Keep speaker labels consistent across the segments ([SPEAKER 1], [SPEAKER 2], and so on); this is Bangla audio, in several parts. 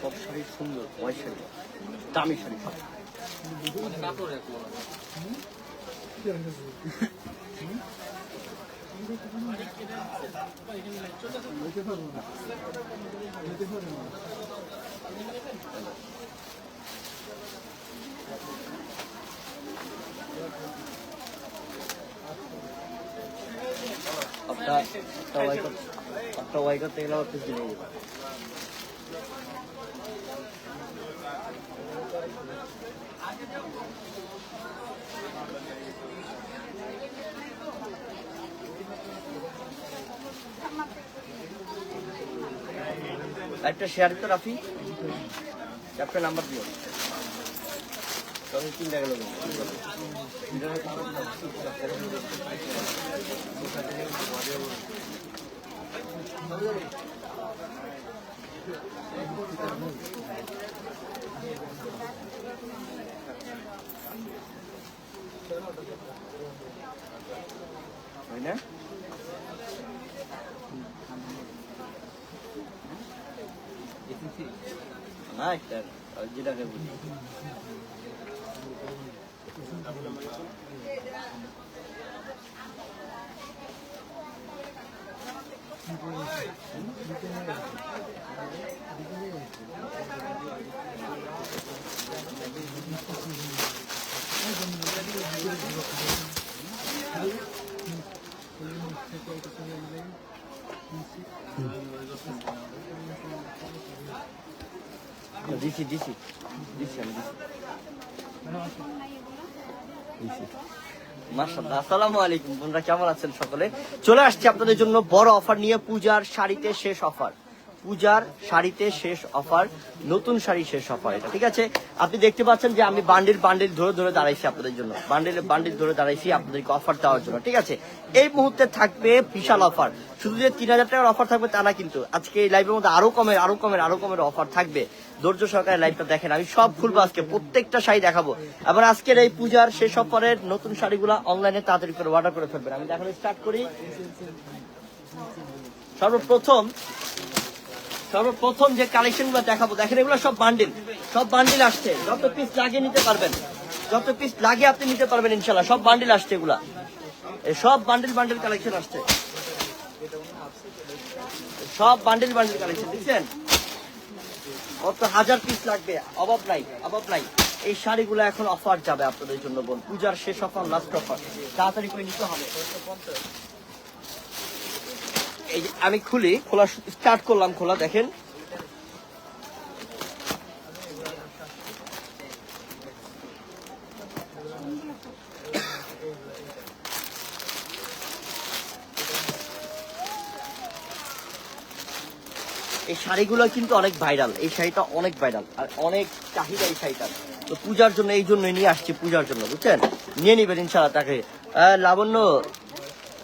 [SPEAKER 1] সব শাড়ি সুন্দর ওয়াই শাড়ি, দামি শাড়ি সব। একটা ওয়াই করতে একটা ওয়াই করতে আবার কিছু নেই একটা শেয়ার তো রাফি। একটা নাম্বার দিও তিনটা গেল। হয় না না একটা যেটাকে বলি দিছি দিছি দিছি আমি দিছি আসসালামু আলাইকুম। বন্ধুরা, কেমন আছেন সকলে? চলে আসছি আপনাদের জন্য বড় অফার নিয়ে, পূজার শাড়িতে শেষ অফার পূজার শাড়িতে শেষ অফার, নতুন শাড়ি শেষ অফার এটা, ঠিক আছে? আপনি দেখতে পাচ্ছেন যে আমি বান্ডিল বান্ডিল ধরে ধরে দাঁড়াইছি আপনাদের জন্য। বান্ডিল বান্ডিল ধরে দাঁড়াইছি আপনাদেরকে অফার দেওয়ার জন্য, ঠিক আছে? এই মুহূর্তে থাকবে বিশাল অফার। শুধু যে তিন হাজার টাকার অফার থাকবে তা না কিন্তু, আজকে এই লাইভের মধ্যে আরও কমের আরও কমের আরও কমের অফার থাকবে। ধৈর্য সহকারে লাইভটা দেখেন, আমি সব খুলবো আজকে, প্রত্যেকটা শাড়ি দেখাবো। আবার আজকের এই পূজার শেষ অফারের নতুন শাড়িগুলো অনলাইনে তাড়াতাড়ি করে অর্ডার করে ফেলবেন। আমি দেখানো স্টার্ট করি। সর্বপ্রথম সর্বপ্রথম যে কালেকশনগুলো দেখাবো, দেখেন এগুলো সব বান্ডিল সব বান্ডিল আসছে। যত পিস লাগিয়ে নিতে পারবেন, যত পিস লাগিয়ে আপনি নিতে পারবেন ইনশাল্লাহ সব বান্ডিল আসছে এগুলা। সব বান্ডিল বান্ডিল কালেকশন আসছে। সব বান্ডিল বান্ডিল কালেকশন দেখছেন? কত হাজার পিস লাগবে, অভাব নাই অভাব নাই। এই শাড়িগুলো এখন অফার যাবে আপনাদের জন্য, বোন। পূজার শেষ অফার লাস্ট অফার তাড়াতাড়ি করে নিতে হবে। এই আমি খুলি, খোলা স্টার্ট করলাম খোলা, দেখেন। এই শাড়িগুলো কিন্তু অনেক ভাইরাল এই শাড়িটা অনেক ভাইরাল আর অনেক চাহিদা এই শাড়িটার। তো পূজার জন্য এই জন্যই নিয়ে আসছি, পূজার জন্য, বুঝছেন? নিয়ে নিবেন ইনশাল্লাহ তাকে। লাবণ্য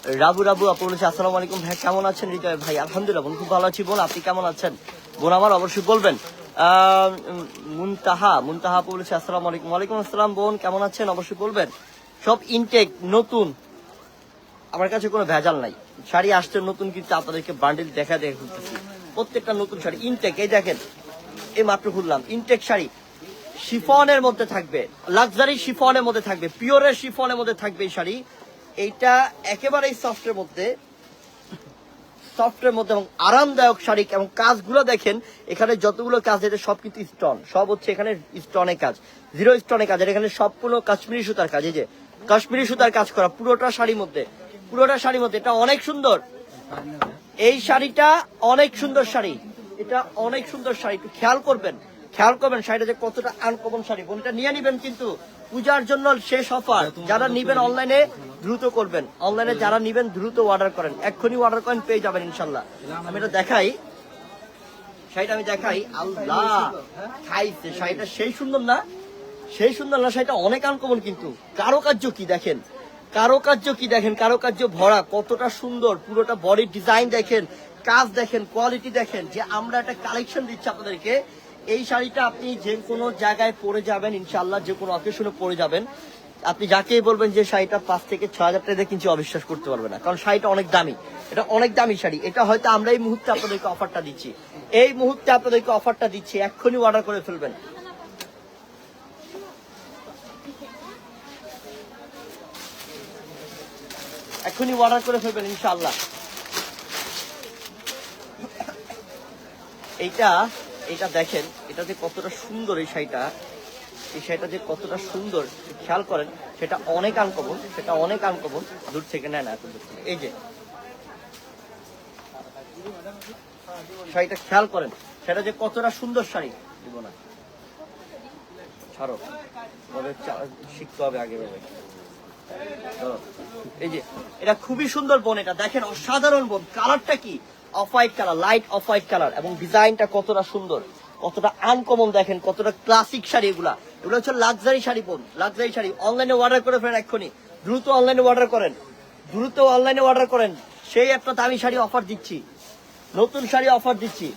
[SPEAKER 1] রাবু রাবু, আপু, বলেছে, আসসালামু আলাইকুম। ভাই, কেমন আছেন? হৃদয়, ভাই, আলহামদুলিল্লাহ, বোন, খুব ভালো আছি। বোন, আপনি কেমন আছেন? বোন, আমার অবশ্যই বলবেন। মুনতাহা মুনতাহা আপু বলেছে, আসসালামু আলাইকুম। ওয়ালাইকুম আসসালাম, বোন, কেমন আছেন? অবশ্যই বলবেন। সব ইনটেক নতুন। আমার কাছে কোনো ভেজাল নাই। শাড়ি আসছে, নতুন কিন্তু আপনাদেরকে বান্ডিল দেখা দেখে খুলতেছি প্রত্যেকটা নতুন শাড়ি ইনটেক এই দেখেন, এই মাত্র খুললাম। ইনটেক শাড়ি শিফনের মধ্যে থাকবে লাক্সারি শিফনের মধ্যে থাকবে পিওরের শিফনের মধ্যে থাকবে এই শাড়ি। এইটা একেবারেই সফটের মধ্যে সফটের মধ্যে এবং আরামদায়ক শাড়ি এবং কাজগুলো দেখেন, এখানে যতগুলো কাজ এটা সব কিন্তু স্টোন সব হচ্ছে এখানে স্টনে কাজ জিরো স্টনে কাজ এখানে সবগুলো কাশ্মীরি সুতার কাজ, এই যে কাশ্মীরি সুতার কাজ করা, পুরোটা শাড়ির মধ্যে, পুরোটা শাড়ির মধ্যে, এটা অনেক সুন্দর। এই শাড়িটা অনেক সুন্দর শাড়ি, এটা অনেক সুন্দর শাড়ি, একটু খেয়াল করবেন খেয়াল করবেন শাড়িটা যে কতটা আনকমন শাড়ি বোন এটা নিয়ে নিবেন কিন্তু পূজার জন্য শেষ অফার যারা নিবেন অনলাইনে দ্রুত করবেন। অনলাইনে যারা নিবেন দ্রুত অর্ডার করেন। এক্ষুনি অর্ডার করেন পেয়ে যাবেন ইনশাল্লাহ। আমি এটা দেখাই। শাড়িটা আমি দেখাই। আল্লাহ! খাইছে। শাড়িটা সেই সুন্দর না? সেই সুন্দর না শাড়িটা অনেক আনকমন কিন্তু। কারুকার্য কি দেখেন? কারুকার্য কি দেখেন? কারুকার্য ভরা কতটা সুন্দর পুরোটা বডি ডিজাইন দেখেন কাজ দেখেন কোয়ালিটি দেখেন। যে আমরা একটা কালেকশন দিচ্ছি আপনাদেরকে এই শাড়িটা আপনি যে কোনো জায়গায় পরে যাবেন ইনশাল্লাহ যে কোনো অকেশনে পরে যাবেন। আপনি যাকেই বলবেন যে শাড়িটা পাঁচ থেকে ছয় হাজার টাকা কিনছি অবিশ্বাস করতে পারবে না। কারণ শাড়িটা অনেক দামি। এটা অনেক দামি শাড়ি। এটা হয়তো আমরা এই মুহূর্তে আপনাদেরকে অফারটা দিচ্ছি। এই মুহূর্তে আপনাদেরকে অফারটা দিচ্ছি। এক্ষুনি অর্ডার করে ফেলবেন। এক্ষুনি অর্ডার করে ফেলবেন ইনশাল্লাহ এইটা এটা দেখেন, এটা যে কতটা সুন্দর এই শাড়িটা। এই শাড়িটা যে কতটা সুন্দর, খেয়াল করেন, সেটা অনেক আনকমন সেটা অনেক আনকমন দূর থেকে নেয় না এত দূর থেকে। এই যে, শাড়িটা খেয়াল করেন, সেটা যে কতটা সুন্দর শাড়ি। দিব না। শিখতে হবে এই যে, এটা খুবই সুন্দর বোন এটা। দেখেন, অসাধারণ বোন। কালারটা কি? Off white colour light off white colour এবং ডিজাইনটা কতটা সুন্দর, কতটা আনকমন দেখেন, কতটা ক্লাসিক শাড়ি এগুলা। এগুলো হচ্ছে লাক্সারি শাড়ি বোন লাক্সারি শাড়ি। অনলাইনে অর্ডার করে ফেলেন এক্ষুনি। দ্রুত অনলাইনে অর্ডার করেন। দ্রুত অনলাইনে অর্ডার করেন। সেই একটা দামি শাড়ি অফার দিচ্ছি। নতুন শাড়ি অফার দিচ্ছি।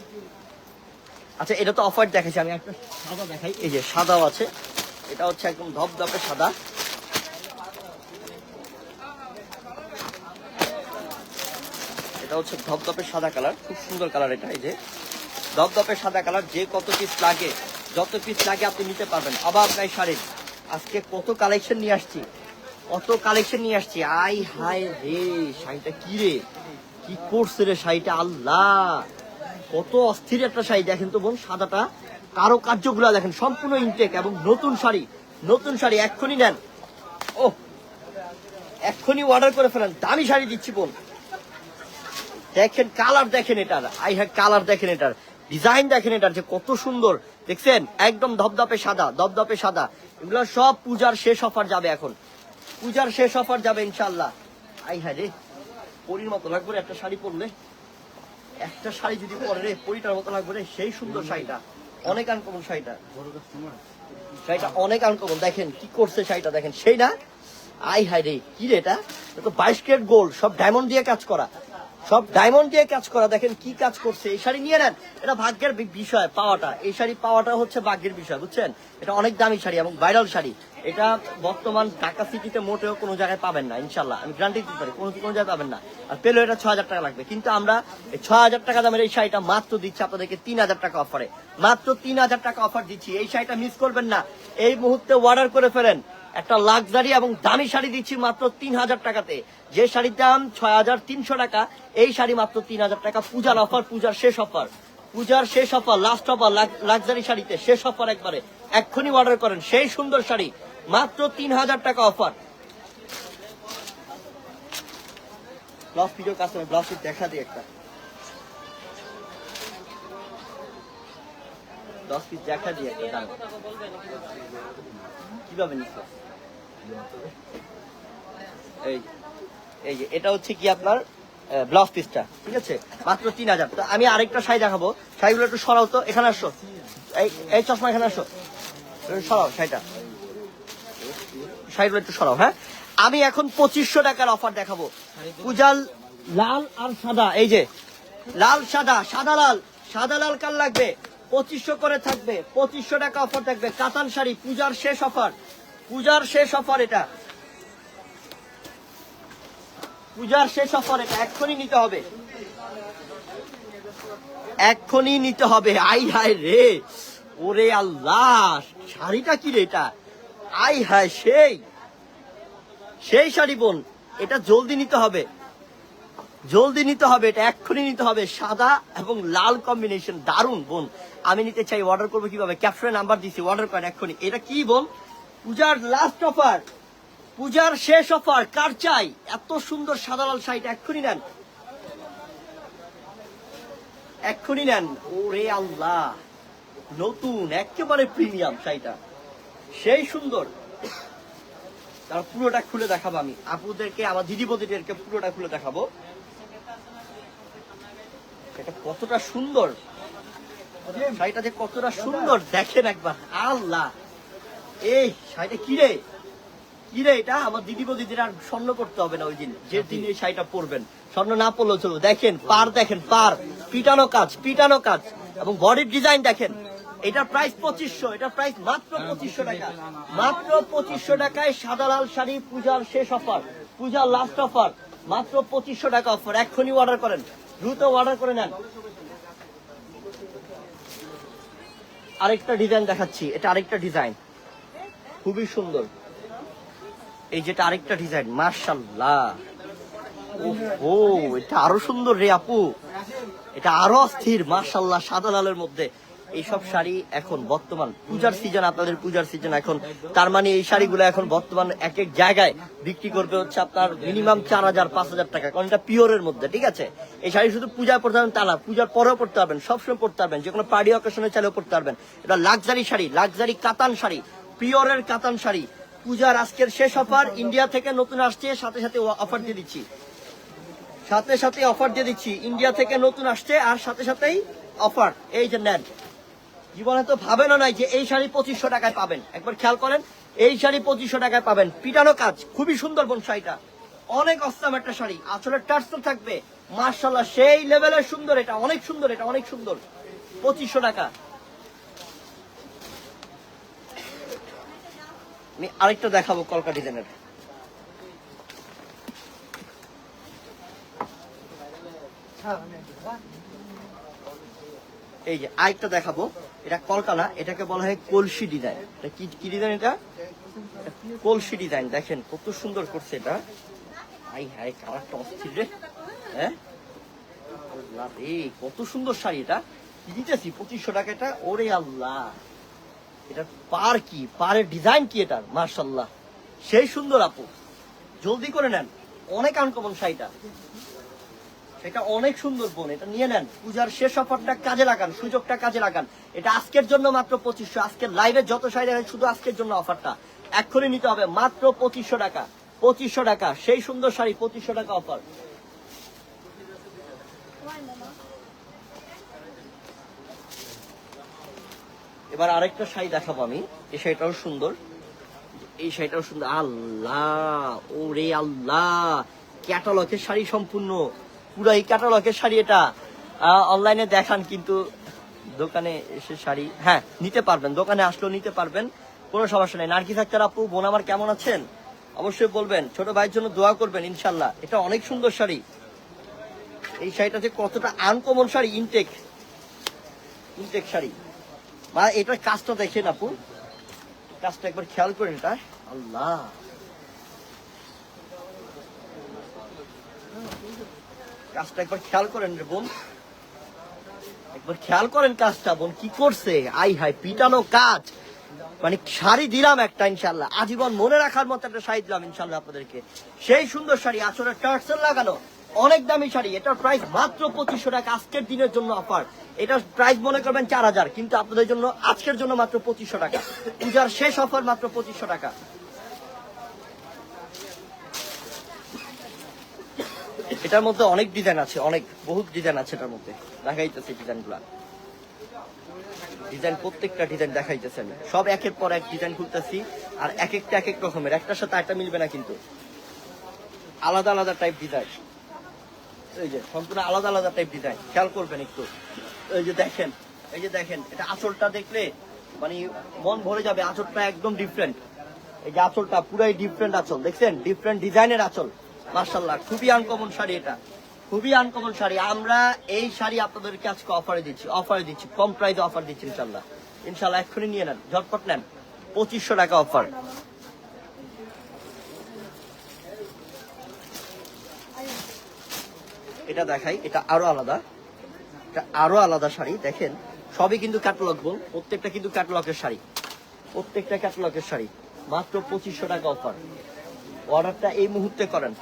[SPEAKER 1] আচ্ছা এটা তো অফার দেখাচ্ছি আমি একটা সাদা দেখাই। এই যে সাদাও আছে। এটা হচ্ছে একদম ধপধপে সাদা। এটা হচ্ছে ধপধপে সাদা কালার, খুব সুন্দর কালার এটা, এই যে। ধপধপে সাদা কালার, যে কত পিস লাগে, যত পিস লাগে আপনি নিতে পারবেন। অভাব নাই শাড়ির আজকে কত কালেকশন নিয়ে আসছি, কত কালেকশন নিয়ে আসছি। আই হাই রে, শাড়িটা কি রে? কি করছে রে শাড়িটা? আল্লাহ, কত অস্থির একটা শাড়ি। দেখেন তো বোন, সাদাটা কারও কার্যগুলো দেখেন, সম্পূর্ণ ইনটেক এবং নতুন শাড়ি নতুন শাড়ি, এক্ষুনি নেন। ও এক্ষুনি অর্ডার করে ফেলেন। দামি শাড়ি দিচ্ছি বোন। দেখেন কালার দেখেন এটার। আই হ্যাভ কালার দেখেন এটার। ডিজাইন দেখেন এটার যে কত সুন্দর। দেখছেন? একদম ধপধপে সাদা ধপধপে সাদা। এগুলো সব পূজার শেষ অফার যাবে এখন। পূজার শেষ অফার যাবে ইনশাল্লাহ আই হ্যাঁ রে, পরির মতো লাগবে রে একটা শাড়ি পরলে। একটা শাড়ি যদি পরে রে, পরিটার মতো লাগবে রে। সেই সুন্দর শাড়িটা। অনেক আনকমন শাড়িটা। শাড়িটা অনেক আনকমন দেখেন কি করছে শাড়িটা, দেখেন। সেই না? আই হাই রে, কি রে এটা? তো বাইশ ক্যারেট গোল্ড সব ডায়মন্ড দিয়ে কাজ করা। সব ডায়মন্ড দিয়ে কাজ করা। দেখেন কি কাজ করছে। এই শাড়ি নিয়ে নেন। এটা ভাগ্যের বিষয়, পাওয়াটা। এই শাড়ি পাওয়াটা হচ্ছে ভাগ্যের বিষয়, বুঝছেন? এটা অনেক দামি শাড়ি এবং ভাইরাল শাড়ি। এটা বর্তমান ঢাকা সিটিতে মোটেও কোনো জায়গায় পাবেন না ইনশাল্লাহ আমি গ্যারান্টি দিতে পারি, কোনো কোনো জায়গায় পাবেন না। আর পেলেও এটা ছ হাজার টাকা লাগবে। কিন্তু আমরা ছ হাজার টাকা দামের এই শাড়িটা মাত্র দিচ্ছি আপনাদেরকে তিন হাজার টাকা অফারে মাত্র তিন হাজার টাকা অফার দিচ্ছি। এই শাড়িটা মিস করবেন না। এই মুহূর্তে অর্ডার করে ফেলেন। একটা লাক্সারি এবং দামি শাড়ি দিচ্ছি মাত্র তিন হাজার টাকাতে। যে শাড়ির দাম ছয় হাজার তিনশো টাকা, এই শাড়ি মাত্র তিন হাজার টাকা। পূজার অফার পূজার শেষ অফার পূজার শেষ অফার লাস্ট অফার লাক্সারি শাড়িতে শেষ অফার একবারে। এক্ষুনি অর্ডার করেন সেই সুন্দর শাড়ি, মাত্র তিন হাজার টাকা offer blouse video customer blouse দেখা দিই একটা। দশ পিস দেখা দিই একটা দাম কীভাবে নিচ্ছে এই এই যে, এটা হচ্ছে কি আপনার ব্লাউজ পিসটা ঠিক আছে? মাত্র তিন হাজার। তো আমি আরেকটা শাড়ি দেখাবো। শাড়িগুলো একটু সরাও তো, এখানে আসো। এই চশমা এখানে আসো। সরাও শাড়িটা। শাড়িগুলো একটু সরাও হ্যাঁ? আমি এখন পঁচিশশো টাকার অফার দেখাবো। পূজাল লাল আর সাদা, এই যে। লাল, সাদা সাদা লাল। সাদা লাল কাল লাগবে? পঁচিশশো করে থাকবে, পঁচিশশো টাকা অফার থাকবে। কাতান শাড়ি, পূজার শেষ অফার পূজার শেষ অফার এটা। পূজার শেষ অফার এটা। এক্ষুনি নিতে হবে। এক্ষুনি নিতে হবে। আই হায় রে! ওরে আল্লাহ! শাড়িটা কি রে এটা? আই হায় সেই! সেই শাড়ি বোন, এটা জলদি নিতে হবে। জলদি নিতে হবে, এটা এক্ষুনি নিতে হবে। সাদা এবং লাল কম্বিনেশন দারুণ বোন। আমি নিতে চাই অর্ডার করব কীভাবে? ক্যাপশনে নাম্বার দিছি অর্ডার করেন এক্ষুনি। এটা কি বোন? পূজার লাস্ট অফার পূজার শেষ অফার কার চাই? এত সুন্দর সাদা লাল শাড়িটা, এক্ষুনি নেন। এক্ষুনি নেন। ওরে আল্লাহ, নতুন, একেবারে প্রিমিয়াম শাড়িটা। সেই সুন্দর। তার পুরোটা খুলে দেখাবো আমি। আপুদেরকে, আমার দিদি বদিদেরকে পুরোটা খুলে দেখাবো। এটা কতটা সুন্দর। শাড়িটা যে কতটা সুন্দর, দেখেন একবার। আল্লাহ! এই শাড়িটা কি রে? কি রে এটা? আমার দিদি বদিদের আর স্বর্ণ করতে হবে না ওই দিন। যে দিন এই শাড়িটা পরবেন। স্বর্ণ না পরলেও চলবে। দেখেন, পার দেখেন, পার। পিটানো কাজ পিটানো কাজ। এবং বডির ডিজাইন দেখেন। এটা প্রাইস পঁচিশশো এটা প্রাইস মাত্র পঁচিশশো টাকা। মাত্র পঁচিশশো টাকায় সাদা লাল শাড়ি, পূজার শেষ অফার পূজার লাস্ট অফার মাত্র পঁচিশশো টাকা অফার এক্ষুনি অর্ডার করেন। দ্রুত অর্ডার করে নেন। আরেকটা ডিজাইন দেখাচ্ছি, এটা আরেকটা ডিজাইন খুবই সুন্দর। এই যেটা আরেকটা ডিজাইন মার্শাল্লাহ ও এটা আরও সুন্দর রে আপু। এটা আরও অস্থির মার্শাল্লাহ সাদা লালের মধ্যে। এইসব শাড়ি এখন বর্তমান পূজার সিজন আপনাদের পূজার সিজন এখন। তার মানে এই শাড়িগুলো এখন বর্তমান এক এক জায়গায় বিক্রি করবে হচ্ছে আপনার মিনিমাম চার হাজার, পাঁচ হাজার টাকা, কারণ এটা পিওরের মধ্যে, ঠিক আছে? এই শাড়ি শুধু পূজা পড়তে পারবেন তা না, পূজার পরেও পড়তে পারবেন, সবসময় পড়তে পারবেন, যে কোনো পার্টি অকেশনে চাইলেও পড়তে পারবেন। এটা লাক্সারি শাড়ি লাক্সারি কাতান শাড়ি, পিওরের কাতান শাড়ি। পূজার আজকের শেষ অফার ইন্ডিয়া থেকে নতুন আসছে, সাথে সাথে অফার দিয়ে দিচ্ছি। সাথে সাথে অফার দিয়ে দিচ্ছি ইন্ডিয়া থেকে নতুন আসছে, আর সাথে সাথেই অফার এই যে নেন। জীবনে তো ভাবেনও নাই যে এই শাড়ি পঁচিশশো টাকায় পাবেন। একবার খেয়াল করেন, এই শাড়ি পঁচিশশো টাকায় পাবেন। পিটানো কাজ, খুবই সুন্দর বোন শাড়িটা। অনেক অস্তাম একটা শাড়ি, আসলে টার্সেল থাকবে। মার্শাল্লাহ সেই লেভেলের সুন্দর এটা, অনেক সুন্দর এটা, অনেক সুন্দর। পঁচিশশো টাকা। আমি আরেকটা দেখাবো কলকা ডিজাইনের। এই যে আরেকটা দেখাবো। এটা কলকানা এটাকে বলা হয় কলসি ডিজাইন। এটা কি কি ডিজাইন এটা? কলসি ডিজাইন, দেখেন কত সুন্দর করছে এটা। আই হাই, কালারটা অস্থির রে। হ্যাঁ? আল্লাহ রে, কত সুন্দর শাড়ি এটা। দিতেছি? পঁচিশশো টাকা এটা? ওরে আল্লাহ। এটা পার কি? পারের ডিজাইন কি এটা মার্শাল্লাহ সেই সুন্দর আপু। জলদি করে নেন। অনেক আনকমন শাড়িটা এটা অনেক সুন্দর বোন, এটা নিয়ে নেন। পূজার শেষ অফারটা কাজে লাগান, সুযোগটা কাজে লাগান। এটা আজকের জন্য মাত্র পঁচিশশো, আজকের লাইভে যত দেখায় শুধু আজকের জন্য অফারটা। এক্ষুনি নিতে হবে মাত্র পঁচিশশো টাকা পঁচিশশো টাকা, সেই সুন্দর শাড়ি, পঁচিশশো টাকা অফার। এবার আরেকটা শাড়ি দেখাবো আমি, এই শাড়িটাও সুন্দর। এই শাড়িটাও সুন্দর, আল্লাহ, ওরে আল্লাহ, ক্যাটালগের শাড়ি সম্পূর্ণ। পুরো এই ক্যাটালগের শাড়ি এটা। অনলাইনে দেখান কিন্তু দোকানে এসে শাড়ি। হ্যাঁ নিতে পারবেন, দোকানে আসলেও নিতে পারবেন, কোনো সমস্যা নেই। নার্গিস আক্তার আপু, বোন আমার কেমন আছেন? অবশ্যই বলবেন, ছোট ভাইয়ের জন্য দোয়া করবেন, ইনশাল্লাহ। এটা অনেক সুন্দর শাড়ি। এই শাড়িটা যে কতটা uncommon sari intact intact sari. মা, এটার কাজটা দেখেন আপু। কাজটা একবার খেয়াল করেন এটা। আল্লাহ। কাজটা একবার খেয়াল করেন রে বোন। একবার খেয়াল করেন কাজটা বোন, কি করছে? আই হাই পিটানো কাজ। মানে শাড়ি দিলাম একটা ইনশাল্লাহ আজীবন মনে রাখার মতো একটা শাড়ি দিলাম ইনশাল্লাহ আপনাদেরকে। সেই সুন্দর শাড়ি, আসলে টার্সেল লাগানো, অনেক দামি শাড়ি। এটার প্রাইস মাত্র পঁচিশশো টাকা, আজকের দিনের জন্য অফার এটার প্রাইস মনে করবেন চার হাজার, কিন্তু আপনাদের জন্য আজকের জন্য মাত্র পঁচিশশো টাকা। পূজার শেষ অফার মাত্র পঁচিশশো টাকা। এটার মধ্যে অনেক ডিজাইন আছে, অনেক, বহুত ডিজাইন আছে এটার মধ্যে। দেখাইতেছে ডিজাইনগুলা ডিজাইন প্রত্যেকটা ডিজাইন দেখাইতেছে আমি। সব একের পর এক ডিজাইন খুলতেছি, আর এক একটা এক এক রকমের। একটার সাথে একটা মিলবে না কিন্তু। আলাদা আলাদা টাইপ ডিজাইন এই যে, সম্পূর্ণ আলাদা আলাদা টাইপ ডিজাইন খেয়াল করবেন একটু। এই যে দেখেন, এই যে দেখেন, এটা আঁচলটা দেখলে মানে মন ভরে যাবে, আঁচলটা একদম ডিফারেন্ট এই যে আঁচলটা পুরাই ডিফারেন্ট আঁচল, দেখছেন? ডিফারেন্ট ডিজাইনের আঁচল। মার্শাল্লাহ খুবই আনকমন শাড়ি এটা। খুবই আনকমন শাড়ি। আমরা এই শাড়ি আপনাদেরকে আজকে অফারে দিচ্ছি অফারে দিচ্ছি, কম প্রাইসে অফার দিচ্ছি ইনশাল্লাহ ইনশাল্লাহ এক্ষুনি নিয়ে নেন, ঝটপট নেন। পঁচিশশো টাকা অফার এটা দেখাই, এটা আরও আলাদা। এটা আরও আলাদা শাড়ি, দেখেন, সবই কিন্তু ক্যাটালগ বল, প্রত্যেকটা কিন্তু ক্যাটালগের শাড়ি। প্রত্যেকটা ক্যাটালগের শাড়ি, মাত্র পঁচিশশো টাকা অফার অর্ডারটা এই মুহূর্তে করেন।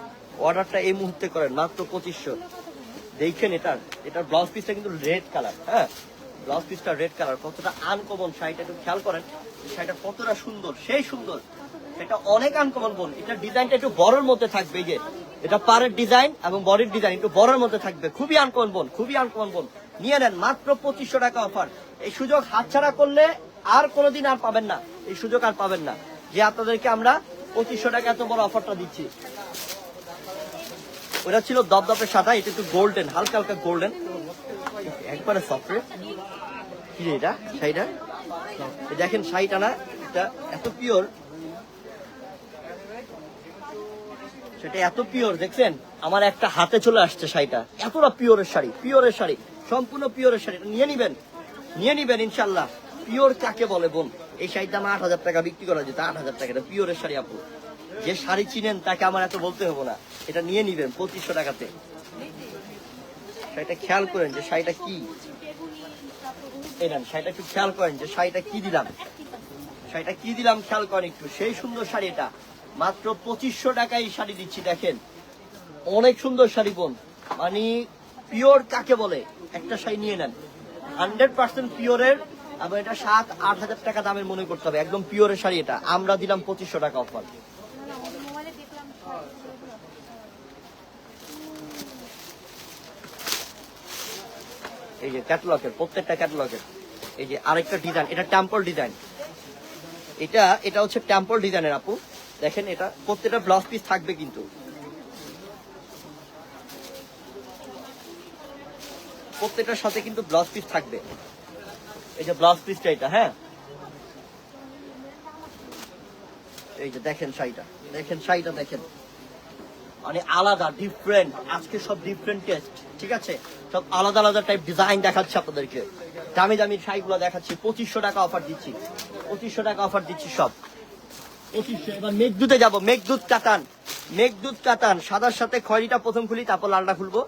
[SPEAKER 1] অর্ডারটা এই মুহূর্তে করেন, মাত্র পঁচিশশো। দেখেন এটার এটার ব্লাউজ পিসটা কিন্তু রেড কালার হ্যাঁ? ব্লাউজ পিসটা রেড কালার কতটা আনকমন শাড়িটা একটু খেয়াল করেন শাড়িটা কতটা সুন্দর, সেই সুন্দর। এটা অনেক আনকমন বোন এটা ডিজাইনটা একটু বড়র মধ্যে থাকবে যে, এটা পাড়ের ডিজাইন এবং বডির ডিজাইন, একটু বড়র মধ্যে থাকবে, খুবই আনকমন বোন খুবই আনকমন বোন নিয়ে নেন, মাত্র পঁচিশশো টাকা অফার এই সুযোগ হাতছাড়া করলে আর কোনোদিন আর পাবেন না, এই সুযোগ আর পাবেন না। যে আপনাদেরকে আমরা পঁচিশশো টাকা এত বড় অফারটা দিচ্ছি। ওটা ছিল দপদপের সাদা, এটা একটু গোল্ডেন হালকা হালকা গোল্ডেন একবারে সফটওয়্যার কি এটা? শাড়িটা? দেখেন শাড়িটা না, এটা এত পিওর সেটা এত পিওর দেখছেন? আমার একটা হাতে চলে আসছে শাড়িটা। এতটা পিওরের শাড়ি পিওরের শাড়ি, সম্পূর্ণ পিওরের শাড়ি। নিয়ে নিবেন নিয়ে নিবেন ইনশাল্লাহ পিওর কাকে বলে বোন? এই শাড়ির দাম আট হাজার টাকা, বিক্রি করা যেত আট হাজার টাকা। পিওরের শাড়ি আপু। যে শাড়ি চিনেন তাকে আমার এত বলতে হব না। এটা নিয়ে নিবেন পঁচিশশো টাকাতে। শাড়িটা খেয়াল করেন যে শাড়িটা কি। শাড়িটা একটু খেয়াল করেন যে শাড়িটা কি দিলাম। শাড়িটা কি দিলাম খেয়াল করেন একটু। সেই সুন্দর শাড়ি এটা। মাত্র পঁচিশশো টাকায় শাড়ি দিচ্ছি, দেখেন। অনেক সুন্দর শাড়ি বোন। মানে পিওর কাকে বলে? একটা শাড়ি নিয়ে নেন। হান্ড্রেড পার্সেন্ট পিওরের এবং এটা সাত আট হাজার টাকা দামের মনে করতে হবে। একদম পিওরের শাড়ি এটা। আমরা দিলাম পঁচিশশো টাকা অফার। এই যে ক্যাটালগের প্রত্যেকটা ক্যাটালগের এই যে আরেকটা ডিজাইন এটা টেম্পল ডিজাইন এটা এটা হচ্ছে টেম্পল ডিজাইনের আপু। দেখেন এটা, প্রত্যেকটা ব্লাউজ পিস থাকবে কিন্তু। প্রত্যেকটার সাথে কিন্তু ব্লাউজ পিস থাকবে। এই যে ব্লাউজ পিসটা এটা হ্যাঁ? এই যে দেখেন শাড়িটা দেখেন শাড়িটা দেখেন। মানে আলাদা ডিফারেন্ট আজকে সব ডিফারেন্ট টেস্ট ঠিক আছে? সব আলাদা আলাদা টাইপ ডিজাইন দেখাচ্ছে আপনাদেরকে। দামি দামি শাড়িগুলো দেখাচ্ছি। পঁচিশশো টাকা অফার দিচ্ছি। পঁচিশশো টাকা অফার দিচ্ছি সব। পঁচিশশো এবার মেঘদূতে যাব। মেঘদূত কাতান। মেঘদূত কাতান। সাদার সাথে খয়রিটা প্রথম খুলি, তারপর লালটা খুলবো।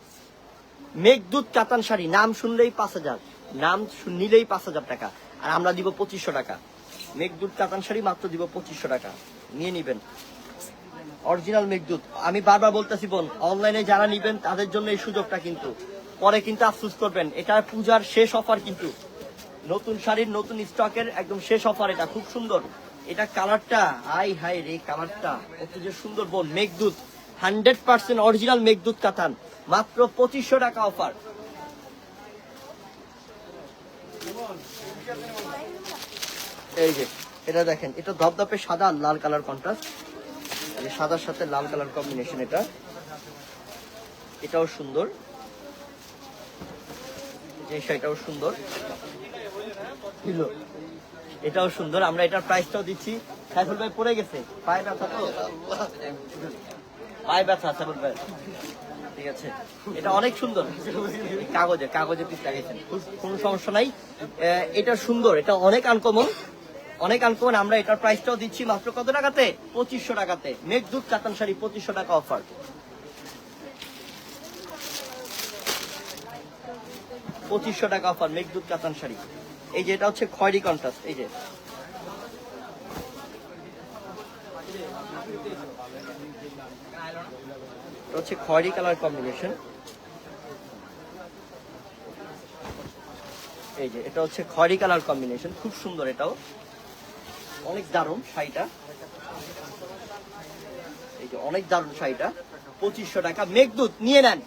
[SPEAKER 1] মেঘদূত কাতান শাড়ি। নাম শুনলেই পাঁচ হাজার। নাম নিলেই পাঁচ হাজার টাকা। আর আমরা দিব পঁচিশশো টাকা। মেঘদূত কাতান শাড়ি মাত্র দিব পঁচিশশো টাকা। নিয়ে নিবেন। অরিজিনাল মেঘদূত আমি বারবার বলতেছি, বোন অনলাইনে যারা নিবেন, তাদের জন্য এই সুযোগটা কিন্তু। পরে কিন্তু আফসুস করবেন, এটা পূজার শেষ অফার কিন্তু। নতুন শাড়ির নতুন স্টকের একদম শেষ অফার এটা, খুব সুন্দর। এটা কালারটা হাই হাই রে কালারটা কত যে সুন্দর, বোন Meghdoot hundred percent original Meghdoot Katan, মাত্র পঁচিশশো টাকা অফার এই যে, এটা দেখেন, এটা ধপধপে সাদা লাল কালার কন্ট্রাস্ট সাদার সাথে লাল কালার কম্বিনেশন এটা। এটাও সুন্দর। এই শাড়িটাও সুন্দর। এটাও সুন্দর। আমরা এটার প্রাইসটাও দিচ্ছি। সাইফুল ভাই পড়ে গেছে? পায়ে ব্যথা তো? পায়ে ব্যথা সাইফুল ভাই। ঠিক আছে। এটা অনেক সুন্দর। কাগজে কাগজে পিস লাগাইছেন কোনো সমস্যা নাই। এটা সুন্দর। এটা অনেক আনকমন অনেক আনকমন আমরা এটার প্রাইসটাও দিচ্ছি মাত্র কত টাকাতে? পঁচিশশো টাকাতে। মেঘদূত কাতান শাড়ি পঁচিশশো টাকা অফার পঁচিশশো টাকা অফার মেঘদূত কাতান শাড়ি। এই যে এটা হচ্ছে খয়রি কন্ট্রাস্ট এই যে। হচ্ছে খয়রি কালার কম্বিনেশন এই যে, এটা হচ্ছে খয়রি কালার কম্বিনেশন খুব সুন্দর এটাও। অনেক দারুণ শাড়িটা। এই যে অনেক দারুণ শাড়িটা, পঁচিশশো টাকা। মেঘদূত, নিয়ে নেন।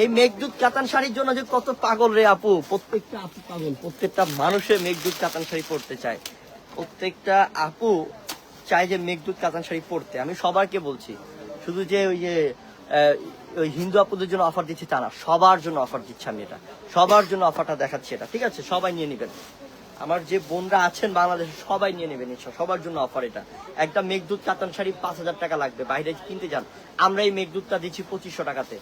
[SPEAKER 1] এই মেঘদূত কাতান শাড়ির জন্য যে কত পাগল রে আপু। প্রত্যেকটা আপু পাগল, প্রত্যেকটা মানুষের মেঘদূত কাতান শাড়ি পরতে চায়। প্রত্যেকটা আপু চায় যে মেঘদূত কাতান শাড়ি পরতে। আমি সবারকে বলছি, শুধু যে ওই যে ওই হিন্দু আপুদের জন্য অফার দিচ্ছি তা না, সবার জন্য অফার দিচ্ছি আমি এটা। সবার জন্য অফারটা দেখাচ্ছি এটা। ঠিক আছে? সবাই নিয়ে নেবেন। আমার যে বোনরা আছেন বাংলাদেশে, সবাই নিয়ে নেবেন। সবার জন্য অফার এটা। একটা মেঘদূত কাতান শাড়ি পাঁচ হাজার টাকা লাগবে। বাইরে কিনতে যান। আমরা এই মেঘদূতটা দিচ্ছি পঁচিশশো টাকাতে।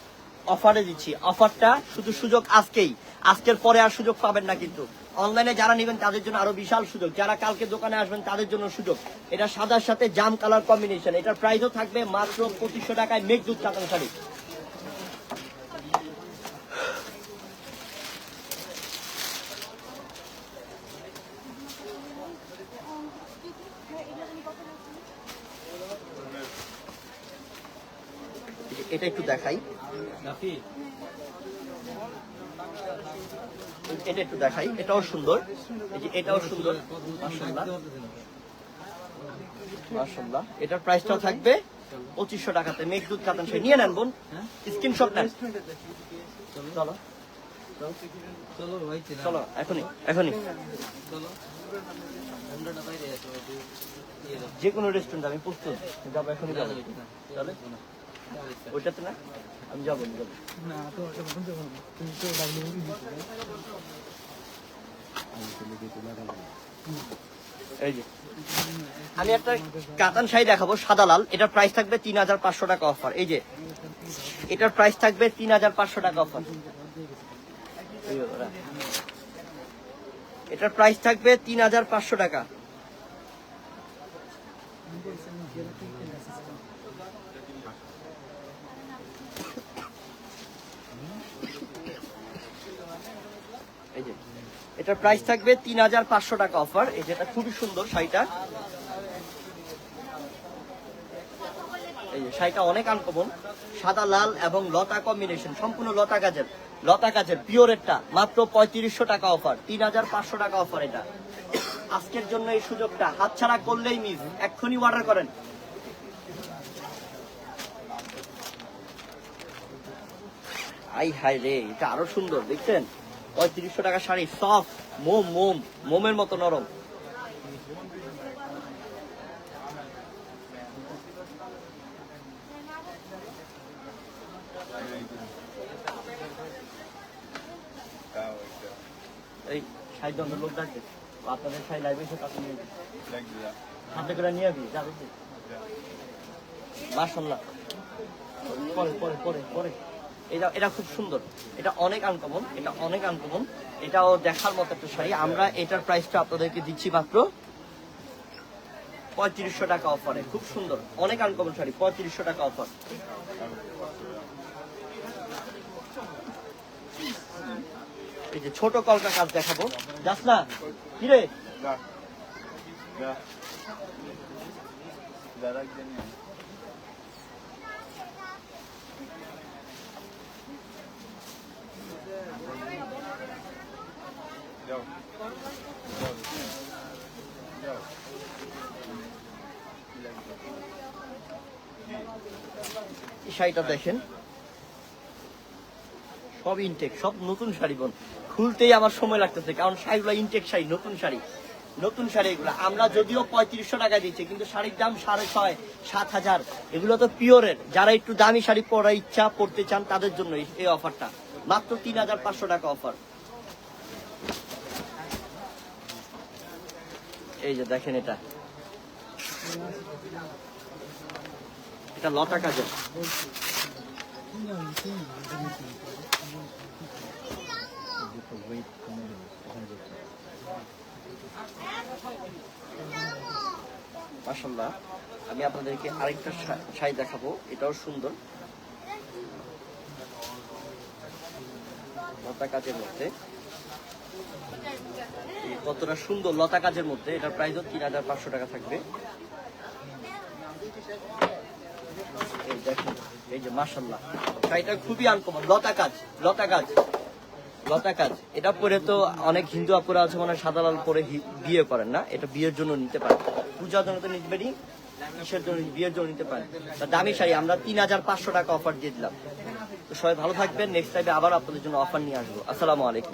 [SPEAKER 1] অফারে দিচ্ছি। অফারটা শুধু সুযোগ আজকেই। আজকের পরে আর সুযোগ পাবেন না কিন্তু। অনলাইনে যারা নেবেন, তাদের জন্য আরও বিশাল সুযোগ। যারা কালকে দোকানে আসবেন, তাদের জন্য সুযোগ। এটা সাদার সাথে জাম কালার কম্বিনেশন এটার প্রাইসও থাকবে মাত্র পঁচিশশো টাকায় মেঘদূত কাতান শাড়ি। এটা একটু দেখাই। এটা একটু দেখাই এটাও সুন্দর। এটাও সুন্দর। এটার প্রাইসটাও থাকবে পঁচিশশো টাকাতে। মেঘদূত কাতান সে নিয়ে নেন বোন। স্ক্রিনশট নেন। চলো।
[SPEAKER 2] চলো
[SPEAKER 1] চলো এখনই এখনই। যে কোনো রেস্টুরেন্ট আমি প্রস্তুত। যাব এখনই যাব। ওইটাতে না? আমি যাব
[SPEAKER 2] না তো তুমি ডাব্লিউ
[SPEAKER 1] এই যে আমি একটা কাতান শাড়ি দেখাবো সাদা লাল। এটার প্রাইস থাকবে তিন হাজার পাঁচশো টাকা অফার এই যে এটার প্রাইস থাকবে তিন হাজার পাঁচশো টাকা অফার এটার প্রাইস থাকবে তিন হাজার পাঁচশো টাকা এই যে এটার প্রাইস থাকবে তিন হাজার পাঁচশো টাকা অফার এই যেটা খুবই সুন্দর শাড়িটা। এই শাড়িটা অনেক আনকমন সাদা, লাল এবং লতা কম্বিনেশন সম্পূর্ণ লতা কাজের লতা কাজের পিওরেরটা মাত্র পঁয়ত্রিশশো টাকা অফার তিন হাজার পাঁচশো টাকা অফার এটা। আজকের জন্য এই সুযোগটা। হাতছাড়া করলেই মিস এক্ষুনি অর্ডার করেন। আই হাই রে, এটা আরও সুন্দর, দেখছেন? পঁয়ত্রিশশো টাকা শাড়ি সফট মোম মোম, মোমের মতো নরম। এই লোক আপনাদের সাই এসে নিয়ে হাতে করে নিয়ে পরে পরে পরে পরে। এটা এটা খুব সুন্দর। এটা অনেক আনকমন এটা অনেক আনকমন এটাও দেখার মতো একটা শাড়ি। আমরা এটার প্রাইসটা আপনাদেরকে দিচ্ছি মাত্র পঁয়ত্রিশশো টাকা অফারে খুব সুন্দর। অনেক আনকমন শাড়ি, পঁয়ত্রিশশো টাকা অফার এই যে ছোট কলকা কাজ দেখাবো। যাস না কিরে শাড়িটা দেখেন। সব ইনটেক সব নতুন শাড়ি বোন। খুলতেই আমার সময় লাগতেছে, কারণ শাড়িগুলো ইনটেক শাড়ি, নতুন শাড়ি। নতুন শাড়ি এগুলো। আমরা যদিও পঁয়ত্রিশশো টাকা দিচ্ছি কিন্তু শাড়ির দাম সাড়ে ছয়, সাত হাজার। এগুলো তো পিওরের যারা একটু দামি শাড়ি পরার ইচ্ছা, পড়তে চান, তাদের জন্য এই অফারটা মাত্র তিন হাজার পাঁচশো টাকা অফার এই যে দেখেন এটা। এটা লতা মাসাল্লাহ আমি আপনাদেরকে আরেকটা শাড়ি দেখাবো, এটাও সুন্দর। লতা কাজের মধ্যে। কতটা সুন্দর লতা কাজের মধ্যে, এটার প্রাইসও তিন হাজার পাঁচশো টাকা থাকবে। এই যে মাসাল্লাহ শাড়িটা খুবই আনকমন লতা কাজ লতা কাজ লতা কাজ। এটা পরে তো অনেক হিন্দু আপুরা আছে মানে সাদা লাল পরে বিয়ে করেন না, এটা বিয়ের জন্য নিতে পারেন। পূজার জন্য তো নিবেনি কিসের জন্য বিয়ের জন্য নিতে পারেন। দামি শাড়ি, আমরা তিন হাজার পাঁচশো টাকা অফার দিয়ে দিলাম। তো সবাই ভালো থাকবেন নেক্সট টাইমে আবার আপনাদের জন্য অফার নিয়ে আসব। আসসালামু আলাইকুম।